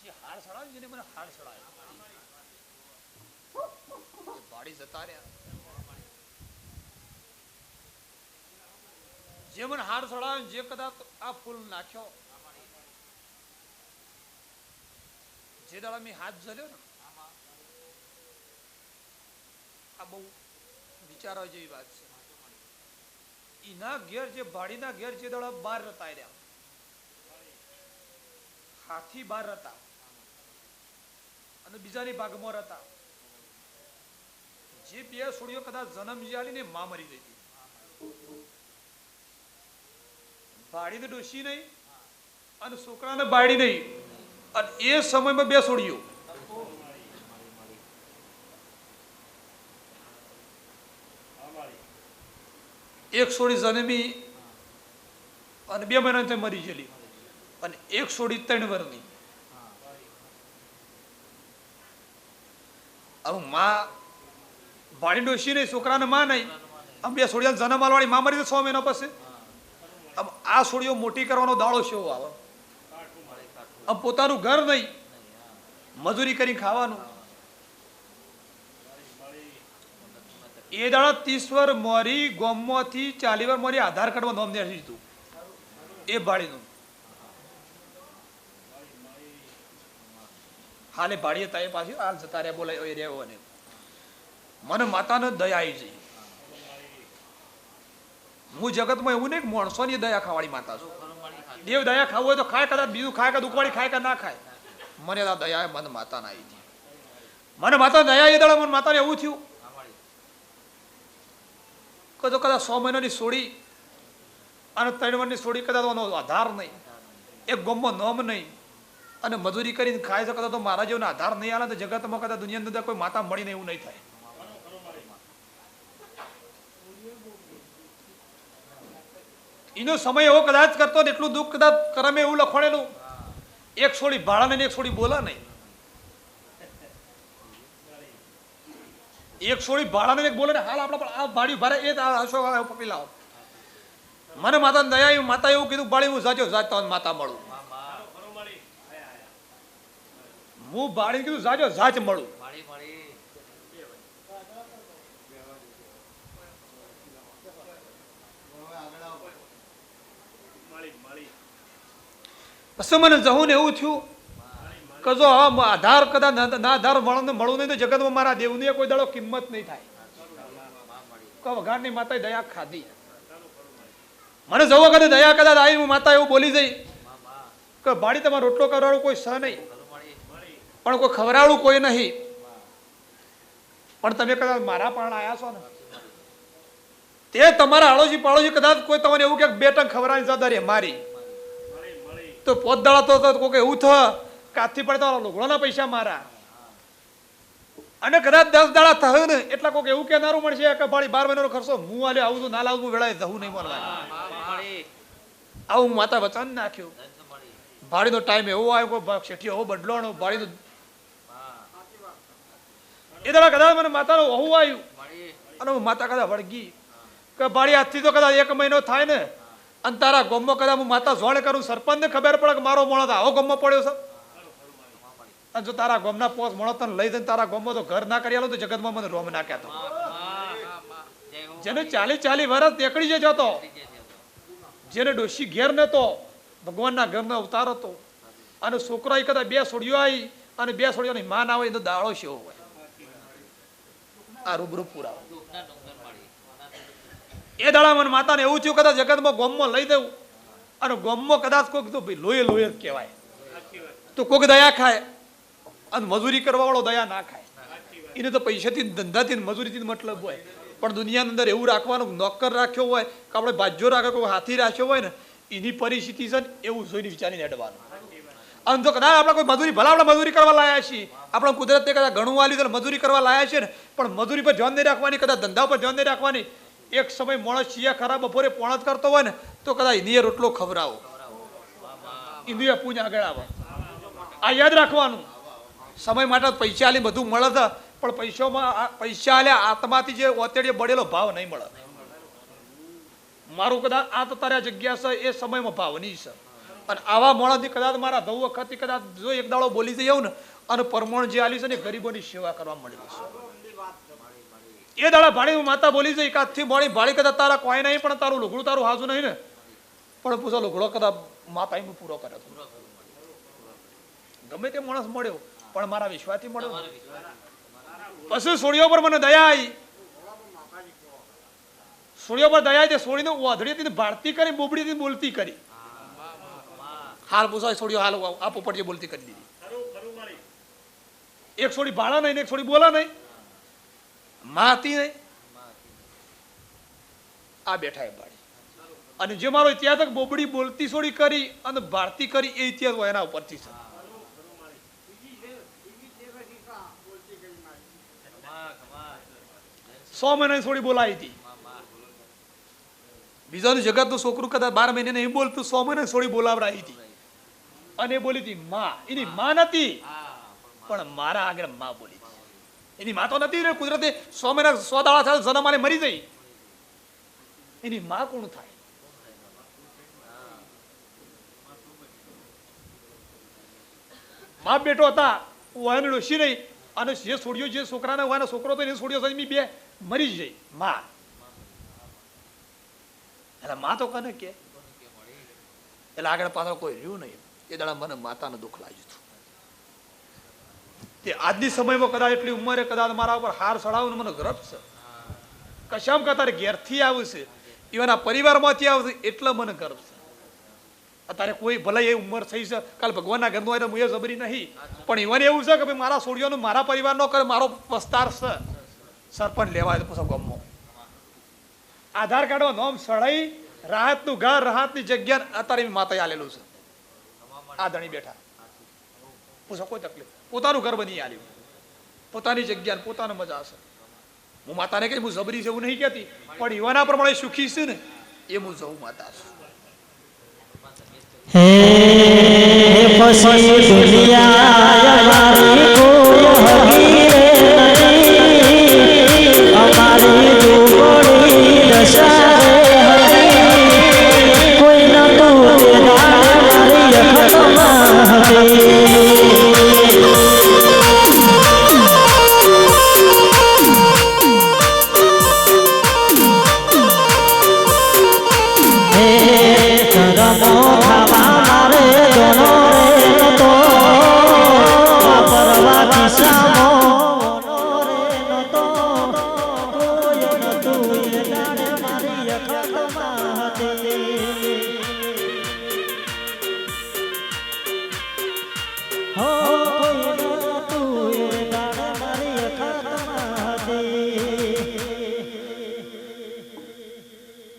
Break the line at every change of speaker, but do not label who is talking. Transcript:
જે હાર મને હાર સડાવ્યો જે કદાચ આ ફૂલ નાખ્યો જે દાડા મેં હાથ ઝલ્યો ને આ બહુ વિચારવા જેવી વાત છે એના ઘેર જે ભાડીના ઘેર જે દાડા બાર રતા રહ્યા હાથી બાર હતા. અને બીજાની ભાગમાં હતા જે બે સોડીઓ કદાચ જન્મ જ્યાલી ને માં મરી ગઈ હતી. ભાડીને ડોશી નહીં અને છોકરાને બાળી નહીં. અને એ સમયમાં બે સોડીઓ એક સોડી જન્મી અને બે મહિના મરી ગયેલી. અને એક સોડી ત્રણ વરની. હવે માં ભાડી ડોસી નહીં છોકરાને માં નહીં. આમ બે સોડિયા જન્મ આલવાળી માં મરી છ મહિના પછી. આમ આ સોડીઓ મોટી કરવાનો દાડો શેવો આવે? આમ પોતાનું ઘર નહીં. મજૂરી કરી ખાવાનું. એ દાડા ત્રીસ વર મોરી ગોમમાંથી ચાલી વાર મોરી આધાર કાર્ડમાં નોંધ દીધું એ ભાડીનું હાલે ભાડીએ તાએ પાછી હાલ જતા રહ્યા, બોલાય એ રહ્યો અને. મને માતાને દયા આવી જઈ. હું જગતમાં એવું નહીં માણસોની દયા ખાવાળી માતા છું. દેવ દયા ખાવું હોય તો ખાય કદાચ, બીજું ખાય કે દુખવાળી ખાય કે ના ખાય. મને આ દયા મન માતાને આવી હતી મને માતા દયા એ દાડા મને માતાને એવું થયું. કદાચ કદાચ સો મહિનાની સોડી અને ત્રણ મહિનાની સોડી કદાચ આધાર નહીં. એક ગમમાં નોમ નહીં. અને મજૂરી કરીને ખાઈ છે તો મારા જેવો આધાર નહીં આવે તો જગતમાં કદાચ દુનિયાની અંદર કોઈ માતા મળીને એવું નહીં થાય. એનો સમય એવો કદાચ કરતો ને એટલું દુઃખ કદાચ કરમે એવું લખવાડેલું એક છોડી ભાડા ને એક છોડી બોલા નહીં એક છોડી ભાડા ને એક બોલે ને હાલ આપણા પણ આ ભાડી ભારે એ હશો પકડી લાવો મને માતા દયા માતા એવું કીધું ભાડી હું જાજો, જાત માતા મળું. હું બાળી કીધું જાજો જાચ મળું. પછી મને જવું ને એવું થયું કે જો આધાર કદાચ ના આધાર મળે મળું નહીં તો જગતમાં મારા દેવની કોઈ દાડો કિંમત નહીં થાય. કે વઘારની માતાએ દયા ખાધી. મને જવો કદાચ દયા કદાચ આવી હું માતા એવું બોલી જઈ. કે ભાડી તમારો રોટલો કરવાનો કોઈ સહ નહીં. પણ કોઈ ખવરાળું કોઈ નહીં. પણ તમે કદાચ મારા પણ આયા છો ને, તે તમારા આળોજી પાડોશી કદાચ કોઈ તમને એવું કે બે ટંક ખવરાની જવાબદારી મારી. તો પોત દાડા તો કોઈ એવું થ કાથી પડે તમારા લુગડાના પૈસા મારા. અને કદાચ દસ દાડા થયું ને, એટલા કોઈ એવું કહેનારું મળશે કે ભાડી બાર મહિનાનો ખર્ચો હું આલે આવું તો ના લાવું, હું વેળાએ જવું નહીં મળવા. આવું માતા વચન નાખ્યું. ભાડીનો ટાઈમ એવો આવ્યો શેઠી એવો બદલાણો ભાડીનો એ દાડા કદાચ મને માતાનો વહુ આવ્યું. અને હું માતા કદાચ વળગી. કે બાળી આજથી તો કદાચ એક મહિનો થાય ને અને તારા ગોમમાં કદાચ હું માતા જોડે કરું સરપંચને ખબર પડે કે મારો મોણો આવો ગોમો પડ્યો છે. અને જો તારા ગોમના પોસ મોણો તને લઈ જઈને તારા ગોમો તો ઘર ના કરી આલો તો જગતમાં મને રોમ
ના કહેતો.
જેને ચાલી ચાલી વર્ષ નીકળી જજો હતો જેને ડોશી ઘેર નતો ભગવાનના ઘરનો અવતાર હતો. અને છોકરો એ કદાચ બે સોડિયો આવી અને બે સોડિયોની માં ના હોય તો દાળો શેવો હોય. આ રૂબરૂ પુરાવો. એ દાડા માતાને એવું થયું, કદાચ જગતમાં ગોમમાં લઈ દેવું. અને ગોમમાં કદાચ કોઈક તો ભાઈ લોહી લોહી જ કહેવાય. તો કોઈક દયા ખાય અને મજૂરી કરવા વાળો દયા ના ખાય. એને તો પૈસાથી ધંધાથી મજૂરીથી મતલબ હોય. પણ દુનિયાની અંદર એવું રાખવાનું, નોકર રાખ્યો હોય, કે આપણે ભાજ્યો રાખ્યો કોઈ હાથી રાખ્યો હોય ને, એની પરિસ્થિતિ છે ને એવું જોઈને વિચારીને અડવાનું. અને જો કદાચ આપણે કોઈ મજૂરી ભલા આપણે મજૂરી કરવા લાયા છીએ. આપણે કુદરતે કદાચ ઘણું વાલ્યું તો મજૂરી કરવા લાયા છે ને. પણ મજૂરી પર ધ્યાન નહીં રાખવાની, કદાચ ધંધા પર ધ્યાન નહીં રાખવાની. એક સમય માણસ શિયા ખરા બપોરે પોણત કરતો હોય ને, તો કદાચ ઇન્ડિયા રોટલો ખવડાવો. ઇન્ડિયા પૂજા આગળ આવે. આ યાદ રાખવાનું. સમય માટે પૈસા આલી બધું મળે છે, પણ પૈસામાં પૈસા આલ્યા, આત્માથી જે ઓતેડીએ બળેલો ભાવ નહીં મળે. મારું કદાચ આ તારે જગ્યા છે, એ સમયમાં ભાવ નહીં છે. અને આવા મોણાથી કદાચ મારા ધવ વખતથી કદાચ જો એક દાડો બોલી જઈ આવું ને, અને પરમણ જે આલી છે ને ગરીબોની સેવા કરવા મળી જશે એ દાડા ભાડી માતા બોલી જઈ કાથી મોડી ભાડી કદાચ તારા કોઈ નહીં, પણ તારું લુગડું તારું હાજુ નહીં ને. પણ પૂછો, લુગડો કદાચ માતા એમ પૂરો કરે ગમે તે માણસ મળ્યો, પણ મારા વિશ્વાસથી મળ્યો પછી સોળીઓ પર મને દયા આવી સોળીઓ પર દયા આવી તે સોળીને હતી ભારતી કરી બોબડી હતી બોલતી કરી. હાલ પૂછો સોળીઓ હાલ આ પોપટીએ બોલતી કરી દીધી. એક છોડી ભાડા નહીં એક છોડી બોલા નહીં. માતી નહીં. આ બેઠા એ બાળી. અને જે મારો ઇતિહાસ બોબડી બોલતી છોડી કરી અને ભારતી કરી એ ઇતિહાસ હોય એના ઉપરથી છે. સો મહિનાની છોડી બોલાવી હતી. બીજાનું જગતનું છોકરું કદાચ બાર મહિને નહીં બોલતું, સો મહિના છોડી બોલાવડાવી હતી. અને બોલી હતી માં. એની માં નથી. પણ મારા આગળમાં બોલી હતી એની માં તો નથી ને કુદરતે સો મહિના સો દાડા થાય જન્મ મારે જઈ. એની માં કોણ થાય? માં બેટો હતા વાયનો ડોસી નહીં અને જે છોડ્યો જે છોકરાને વાયનો છોકરો હતો એને છોડ્યો એની બે મરી જઈ. માં. એટલે માં તો કને કે? એટલે આગળ પાછળ કોઈ રહ્યું નહીં. એ દાડા મને માતાનું દુઃખ લાગ્યું હતું. તે આજની સમયમાં કદાચ એટલી ઉંમરે કદાચ મારા ઉપર હાર ચડાવું મને ગર્વ છે. કશામ તારે ઘેરથી આવું છે? એવાના પરિવારમાંથી આવું છે એટલે મને ગર્વ છે. અત્યારે કોઈ ભલે એ ઉંમર થઈ છે, કાલ ભગવાનના ઘરનું હોય તો મુએ જબરી નહીં. પણ એવાને એવું છે કે ભાઈ મારા સોડિયોનું મારા પરિવારનો કરે, મારો પસ્તાર છે. સરપંચ લેવાય તો ગમો. આધાર કાર્ડમાં નોમ સળાઈ, રાહતનું ઘર, રાહતની જગ્યા, અત્યારે માતાએ આલેલું છે. આ ધણી બેઠા. પૂછો, કોઈ તકલીફ? પોતાનું ઘર બની આલ્યું. પોતાની જગ્યા પોતાને મજા હશે. હું માતાને કઈ હું જબરી એવું નહીં કહેતી, પણ યુવાના પ્રમાણે સુખી છે ને. એ હું જવું માતા છું.
હે પછી દુનિયા અખતમાં હતી